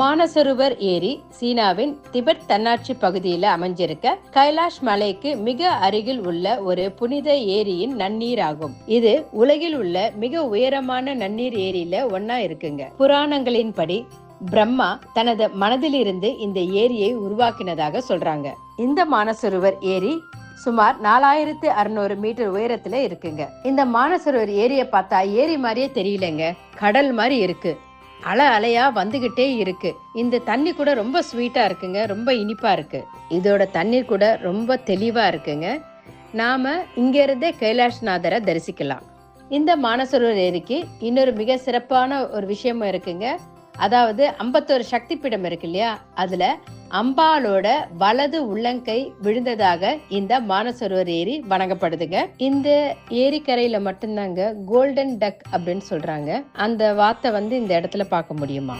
மானசரோவர் ஏரி சீனாவின் திபெத் தன்னாட்சி பகுதியில் அமைஞ்சிருக்க கைலாஷ் மலைக்கு மிக அருகில் உள்ள ஒரு புனித ஏரியின் நன்னீர் ஆகும். இது உலகில் உள்ள மிக உயரமான நன்னீர் ஏரியில ஒன்னா இருக்குங்க. புராணங்களின்படி பிரம்மா தனது மனதிலிருந்து இந்த ஏரியை உருவாக்கினதாக சொல்றாங்க. இந்த மானசரோவர் ஏரி சுமார் நாலாயிரத்து அறுநூறு மீட்டர் உயரத்துல இருக்குங்க. இந்த மானசரோவர் ஏரியை பார்த்தா ஏரி மாதிரியே தெரியலங்க. கடல் மாதிரி இருக்கு. அலை அலையா வந்துகிட்டே இருக்கு. இந்த தண்ணி கூட ரொம்ப ஸ்வீட்டா இருக்குங்க ரொம்ப இனிப்பா இருக்கு. இதோட தண்ணீர் கூட ரொம்ப தெளிவா இருக்குங்க. நாம இங்கிருந்தே கைலாஷ்நாதரை தரிசிக்கலாம். இந்த மானசரோவர் ஏரிக்கு இன்னொரு மிக சிறப்பான ஒரு விஷயமும் இருக்குங்க. அதாவது ஐம்பத்தோரு சக்தி பீடம் இருக்கு இல்லையா அதுல அம்பாளோட வலது உள்ளங்கை விழுந்ததாக இந்த மானசரோவர் ஏரி வணங்கப்படுதுங்க. இந்த ஏரிக்கரையில மட்டும்தாங்க கோல்டன் டக் அப்படின்னு சொல்றாங்க. அந்த வார்த்தை வந்து இந்த இடத்துல பார்க்க முடியுமா?